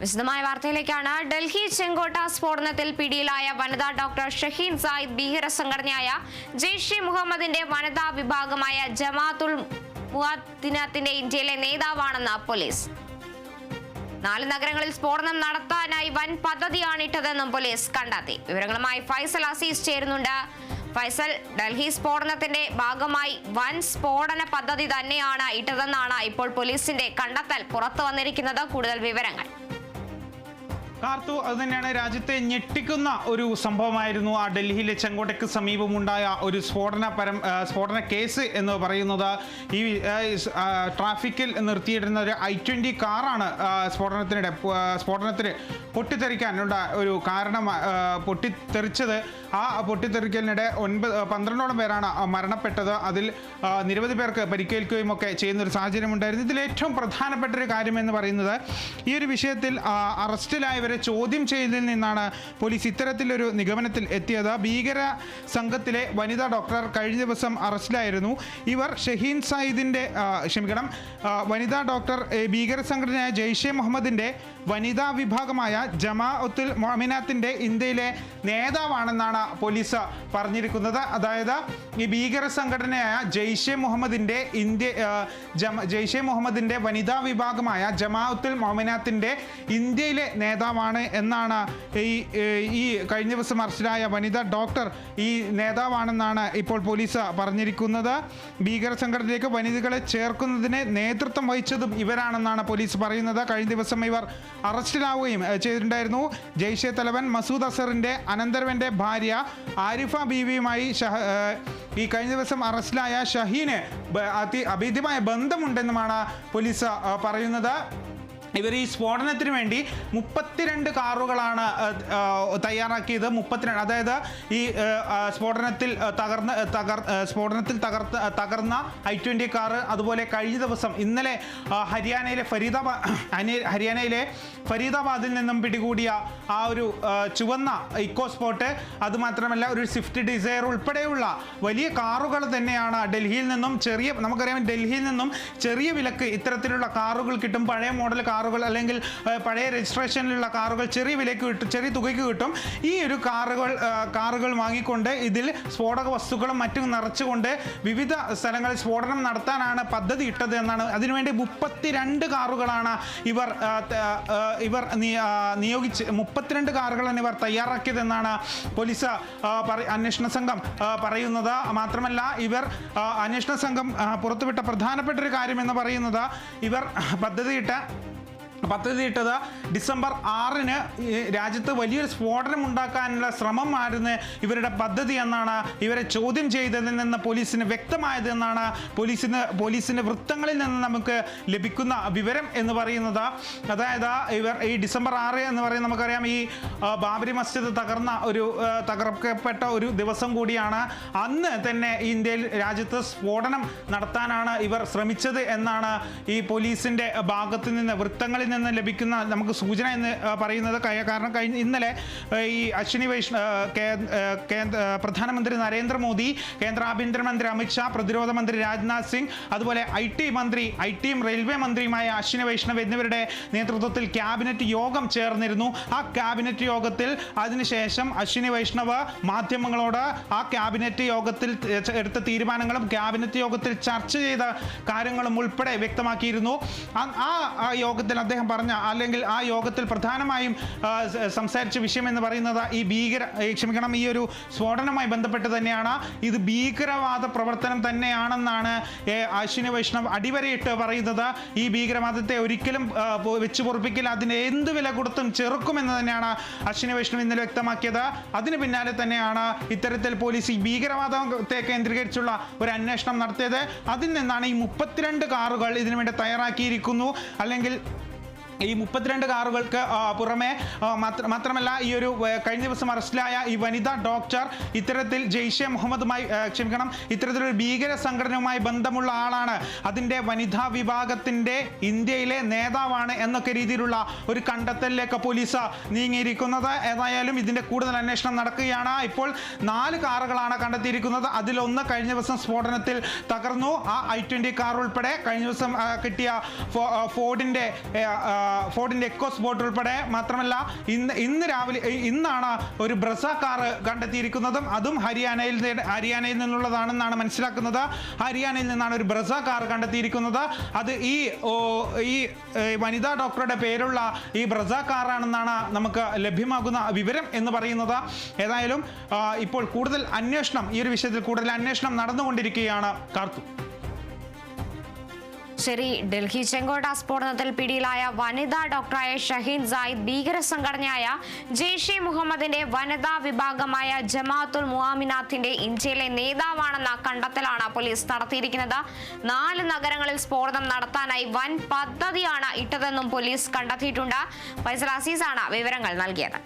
വിശദമായ വാർത്തയിലേക്കാണ്. ഡൽഹി ചെങ്കോട്ട സ്ഫോടനത്തിൽ പിടിയിലായ വനിതാ ഡോക്ടർ ഷഹീൻ സായിദ് ഭീകര സംഘടനയായ ജെയ്ഷെ മുഹമ്മദിന്റെ വനിതാ വിഭാഗമായ ജമാത്തുൽ മുഅത്തിനത്തിന്റെ ഇന്ത്യയിലെ നേതാവാണെന്ന് പോലീസ്. നാല് നഗരങ്ങളിൽ സ്ഫോടനം നടത്താനായി വൻ പദ്ധതിയാണിട്ടതെന്നും പോലീസ് കണ്ടെത്തി. വിവരങ്ങളുമായി ഫൈസൽ അസീസ് ചേരുന്നുണ്ട്. ഫൈസൽ ഡൽഹി സ്ഫോടനത്തിന്റെ ഭാഗമായി വൻ സ്ഫോടന പദ്ധതി തന്നെയാണ് ഇട്ടതെന്നാണ് ഇപ്പോൾ പോലീസിന്റെ കണ്ടെത്തൽ പുറത്തു വന്നിരിക്കുന്നത്. കൂടുതൽ വിവരങ്ങൾ. കാർത്തു അത് തന്നെയാണ് രാജ്യത്തെ ഞെട്ടിക്കുന്ന ഒരു സംഭവമായിരുന്നു. ആ ഡൽഹിയിലെ ചെങ്കോട്ടയ്ക്ക് സമീപമുണ്ടായ ഒരു സ്ഫോടന പരം സ്ഫോടന കേസ് എന്ന് പറയുന്നത് ഈ ട്രാഫിക്കിൽ നിർത്തിയിടുന്ന ഒരു ഐ ട്വന്റി കാറാണ് സ്ഫോടനത്തിനിടെ സ്ഫോടനത്തിന് പൊട്ടിത്തെറിക്കാനുള്ള ഒരു കാരണം പൊട്ടിത്തെറിച്ചത്. ആ പൊട്ടിത്തെറിക്കലിനിടെ ഒൻപത് പന്ത്രണ്ടോളം പേരാണ് മരണപ്പെട്ടത്. അതിൽ നിരവധി പേർക്ക് പരിക്കേൽക്കുകയും ഒക്കെ ചെയ്യുന്ന ഒരു സാഹചര്യം ഉണ്ടായിരുന്നു ഇതിൽ ഏറ്റവും പ്രധാനപ്പെട്ട ഒരു കാര്യമെന്ന് പറയുന്നത് ഈ ഒരു വിഷയത്തിൽ ആ, അറസ്റ്റിലായവരെ ചോദ്യം ചെയ്തതിൽ നിന്നാണ് പോലീസ് ഇത്തരത്തിലൊരു നിഗമനത്തിൽ എത്തിയത്. ഭീകര സംഘത്തിലെ വനിതാ ഡോക്ടർ കഴിഞ്ഞ ദിവസം അറസ്റ്റിലായിരുന്നു. ഇവർ ഷഹീൻ സയിദിന്റെ ക്ഷമിക്കണം വനിതാ ഡോക്ടർ ഭീകര സംഘടനയായ ജെയ്ഷെ മുഹമ്മദിന്റെ വനിതാ വിഭാഗമായ ജമാ ഉത്തുൽ മൊമിനാത്തിന്റെ ഇന്ത്യയിലെ നേതാവാണെന്നാണ് പോലീസ് പറഞ്ഞിരിക്കുന്നത്. അതായത് ഈ ഭീകര സംഘടനയായ ജെയ്ഷെ മുഹമ്മദിന്റെ ഇന്ത്യ ജമ ജെയ്ഷെ മുഹമ്മദിന്റെ വനിതാ വിഭാഗമായ ജമാഅത്തുൽ മൊമിനാത്തിന്റെ ഇന്ത്യയിലെ നേതാവാണ് എന്നാണ് ഈ ഈ കഴിഞ്ഞ ദിവസം അറസ്റ്റിലായ വനിതാ ഡോക്ടർ ഈ നേതാവാണെന്നാണ് ഇപ്പോൾ പോലീസ് പറഞ്ഞിരിക്കുന്നത്. ഭീകര സംഘടനയിലേക്ക് വനിതകളെ ചേർക്കുന്നതിന് നേതൃത്വം വഹിച്ചതും ഇവരാണെന്നാണ് പോലീസ് പറയുന്നത്. കഴിഞ്ഞ ദിവസം ഇവർ അറസ്റ്റിലാവുകയും ചെയ്തിട്ടുണ്ടായിരുന്നു. ജയ്ഷെ തലവൻ മസൂദ് അസറിന്റെ അനന്തരവന്റെ ഭാര്യ ആരിഫ ബീവിയുമായി ഷഹ ഈ കഴിഞ്ഞ ദിവസം അറസ്റ്റിലായ ഷഹീന് അതി അഭേദ്യമായ ബന്ധമുണ്ടെന്നുമാണ് പോലീസ് പറയുന്നത്. ഇവർ ഈ സ്ഫോടനത്തിന് വേണ്ടി മുപ്പത്തിരണ്ട് കാറുകളാണ് തയ്യാറാക്കിയത്. മുപ്പത്തിരണ്ട് അതായത് ഈ സ്ഫോടനത്തിൽ തകർന്ന തകർ സ്ഫോടനത്തിൽ തകർത്ത തകർന്ന ഐ ട്വന്റി കാറ് അതുപോലെ കഴിഞ്ഞ ദിവസം ഇന്നലെ ഹരിയാനയിലെ ഫരീദാബാദ് ഹനി- ഹരിയാനയിലെ ഫരീദാബാദിൽ നിന്നും പിടികൂടിയ ആ ഒരു ചുവന്ന ഇക്കോ സ്പോട്ട് അതുമാത്രമല്ല ഒരു സ്വിഫ്റ്റ് ഡിസയർ ഉൾപ്പെടെയുള്ള വലിയ കാറുകൾ തന്നെയാണ് ഡൽഹിയിൽ നിന്നും ചെറിയ നമുക്കറിയാം ഡൽഹിയിൽ നിന്നും ചെറിയ വിലക്ക് ഇത്തരത്തിലുള്ള കാറുകൾ കിട്ടും. പഴയ മോഡൽ കാറുകൾ അല്ലെങ്കിൽ പഴയ രജിസ്ട്രേഷനിലുള്ള കാറുകൾ ചെറിയ വിലയ്ക്ക് കിട്ടും ചെറിയ തുകയ്ക്ക് കിട്ടും. ഈ ഒരു കാറുകൾ കാറുകൾ വാങ്ങിക്കൊണ്ട് ഇതിൽ സ്ഫോടക വസ്തുക്കളും മറ്റും നിറച്ചുകൊണ്ട് വിവിധ സ്ഥലങ്ങളിൽ സ്ഫോടനം നടത്താനാണ് പദ്ധതി ഇട്ടത് എന്നാണ്. അതിനുവേണ്ടി മുപ്പത്തിരണ്ട് കാറുകളാണ് ഇവർ ഇവർ നിയോഗിച്ച് മുപ്പത്തിരണ്ട് കാറുകളാണ് ഇവർ തയ്യാറാക്കിയതെന്നാണ് പോലീസ് അന്വേഷണ സംഘം പറയുന്നത്. മാത്രമല്ല ഇവർ അന്വേഷണ സംഘം പുറത്തുവിട്ട പ്രധാനപ്പെട്ട ഒരു കാര്യം എന്ന് പറയുന്നത് ഇവർ പദ്ധതിയിട്ട പദ്ധതിയിട്ടത് ഡിസംബർ ആറിന് രാജ്യത്ത് വലിയൊരു സ്ഫോടനം ഉണ്ടാക്കാനുള്ള ശ്രമമായിരുന്നു ഇവരുടെ പദ്ധതി എന്നാണ് ഇവരെ ചോദ്യം ചെയ്തതിൽ നിന്ന് പോലീസിന് വ്യക്തമായത് എന്നാണ് പോലീസിന് പോലീസിന്റെ വൃത്തങ്ങളിൽ നിന്ന് നമുക്ക് ലഭിക്കുന്ന വിവരം എന്ന് പറയുന്നത്. അതായത് ഇവർ ഈ ഡിസംബർ ആറ് എന്ന് പറയുന്നത് നമുക്കറിയാം ഈ ബാബരി മസ്ജിദ് തകർന്ന ഒരു തകർക്കപ്പെട്ട ഒരു ദിവസം കൂടിയാണ് അന്ന് തന്നെ ഇന്ത്യയിൽ രാജ്യത്ത് സ്ഫോടനം നടത്താനാണ് ഇവർ ശ്രമിച്ചത് എന്നാണ് ഈ പോലീസിന്റെ ഭാഗത്ത് നിന്ന് വൃത്തങ്ങളിൽ നിന്ന് ലഭിക്കുന്ന നമുക്ക് സൂചന എന്ന് പറയുന്നത് കാരണം കഴിഞ്ഞ ഇന്നലെ ഈ അശ്വിനി വൈഷ്ണ ആ, കേ- ആ, കേന്ദ്ര പ്രധാനമന്ത്രി നരേന്ദ്രമോദി കേന്ദ്ര ആഭ്യന്തരമന്ത്രി അമിത്ഷാ പ്രതിരോധ മന്ത്രി രാജ്നാഥ് സിംഗ് അതുപോലെ ഐ ടി മന്ത്രി ഐ ടിയും റെയിൽവേ മന്ത്രിയുമായ അശ്വിനി വൈഷ്ണവ് എന്നിവരുടെ നേതൃത്വത്തിൽ ക്യാബിനറ്റ് യോഗം ചേർന്നിരുന്നു. ആ ക്യാബിനറ്റ് യോഗത്തിൽ അതിനുശേഷം അശ്വിനി വൈഷ്ണവ് മാധ്യമങ്ങളോട് ആ ക്യാബിനറ്റ് യോഗത്തിൽ എടുത്ത തീരുമാനങ്ങളും ക്യാബിനറ്റ് യോഗത്തിൽ ചർച്ച ചെയ്ത കാര്യങ്ങളും ഉൾപ്പെടെ വ്യക്തമാക്കിയിരുന്നു. ആ യോഗത്തിൽ അദ്ദേഹം പറഞ്ഞ അല്ലെങ്കിൽ ആ യോഗത്തിൽ പ്രധാനമായും സംസാരിച്ച വിഷയം എന്ന് പറയുന്നത് ഈ ഭീകര ക്ഷമിക്കണം ഈ ഒരു സ്ഫോടനവുമായി ബന്ധപ്പെട്ട് തന്നെയാണ്. ഇത് ഭീകരവാദ പ്രവർത്തനം തന്നെയാണെന്നാണ് അശ്വിനി വൈഷ്ണവ് അടിവരയിട്ട് പറയുന്നത്. ഈ ഭീകരവാദത്തെ ഒരിക്കലും വെച്ച് പൊറപ്പിക്കില്ല. അതിന് എന്ത് വില കൊടുത്തും ചെറുക്കുമെന്ന് തന്നെയാണ് അശ്വിനി വൈഷ്ണവ് ഇന്നലെ വ്യക്തമാക്കിയത്. അതിന് പിന്നാലെ തന്നെയാണ് ഇത്തരത്തിൽ പോലീസ് ഈ ഭീകരവാദത്തെ കേന്ദ്രീകരിച്ചുള്ള ഒരു അന്വേഷണം നടത്തിയത്. അതിൽ നിന്നാണ് ഈ മുപ്പത്തിരണ്ട് കാറുകൾ ഇതിനുവേണ്ടി തയ്യാറാക്കിയിരിക്കുന്നു. അല്ലെങ്കിൽ ഈ മുപ്പത്തിരണ്ട് കാറുകൾക്ക് പുറമെ മാത്രമല്ല ഈ ഒരു കഴിഞ്ഞ ദിവസം അറസ്റ്റിലായ ഈ വനിതാ ഡോക്ടർ ഇത്തരത്തിൽ ജെയ്ഷെ മുഹമ്മദുമായി ക്ഷമിക്കണം ഇത്തരത്തിലൊരു ഭീകര സംഘടനയുമായി ബന്ധമുള്ള ആളാണ്. അതിന്റെ വനിതാ വിഭാഗത്തിന്റെ ഇന്ത്യയിലെ നേതാവാണ് എന്നൊക്കെ രീതിയിലുള്ള ഒരു കണ്ടെത്തലിലേക്ക് പോലീസ് നീങ്ങിയിരിക്കുന്നത്. ഏതായാലും ഇതിന്റെ കൂടുതൽ അന്വേഷണം നടക്കുകയാണ്. ഇപ്പോൾ നാല് കാറുകളാണ് കണ്ടെത്തിയിരിക്കുന്നത്. അതിലൊന്ന് കഴിഞ്ഞ ദിവസം സ്ഫോടനത്തിൽ തകർന്നു. ആ ഐ ട്വന്റി കാർ ഉൾപ്പെടെ കഴിഞ്ഞ ദിവസം കിട്ടിയ ഫോ- ആ, ഫോർഡിന്റെ എക്കോ സ്പോട്ട് ഉൾപ്പെടെ മാത്രമല്ല ഇന്ന് ഇന്ന് രാവിലെ ഇന്നാണ് ഒരു ബ്രസ കാർ കണ്ടെത്തിയിരിക്കുന്നതും അതും ഹരിയാനയിൽ ഹരിയാനയിൽ നിന്നുള്ളതാണെന്നാണ് മനസ്സിലാക്കുന്നത്. ഹരിയാനയിൽ നിന്നാണ് ഒരു ബ്രസ കാർ കണ്ടെത്തിയിരിക്കുന്നത്. അത് ഈ ഈ വനിതാ ഡോക്ടറുടെ പേരുള്ള ഈ ബ്രസ കാറാണെന്നാണ് നമുക്ക് ലഭ്യമാകുന്ന വിവരം എന്ന് പറയുന്നത്. ഏതായാലും ഇപ്പോൾ കൂടുതൽ അന്വേഷണം ഈ ഒരു വിഷയത്തിൽ കൂടുതൽ അന്വേഷണം നടന്നുകൊണ്ടിരിക്കുകയാണ് കാർത്തു. ശരി ഡൽഹി ചെങ്കോട്ട സ്ഫോടനത്തിൽ പിടിയിലായ വനിതാ ഡോക്ടറായ ഷഹീൻ സായിദ് ഭീകര സംഘടനയായ ജെയ്ഷെ മുഹമ്മദിന്റെ വനിതാ വിഭാഗമായ ജമാഅത്തുൽ മുഹാമിനാഥിന്റെ ഇന്ത്യയിലെ നേതാവാണെന്ന കണ്ടെത്തലാണ് പോലീസ് നടത്തിയിരിക്കുന്നത്. നാല് നഗരങ്ങളിൽ സ്ഫോടനം നടത്താനായി വൻ പദ്ധതിയാണ് ഇട്ടതെന്നും പോലീസ് കണ്ടെത്തിയിട്ടുണ്ട്. ഫൈസൽ അസീസാണ് വിവരങ്ങൾ നൽകിയത്.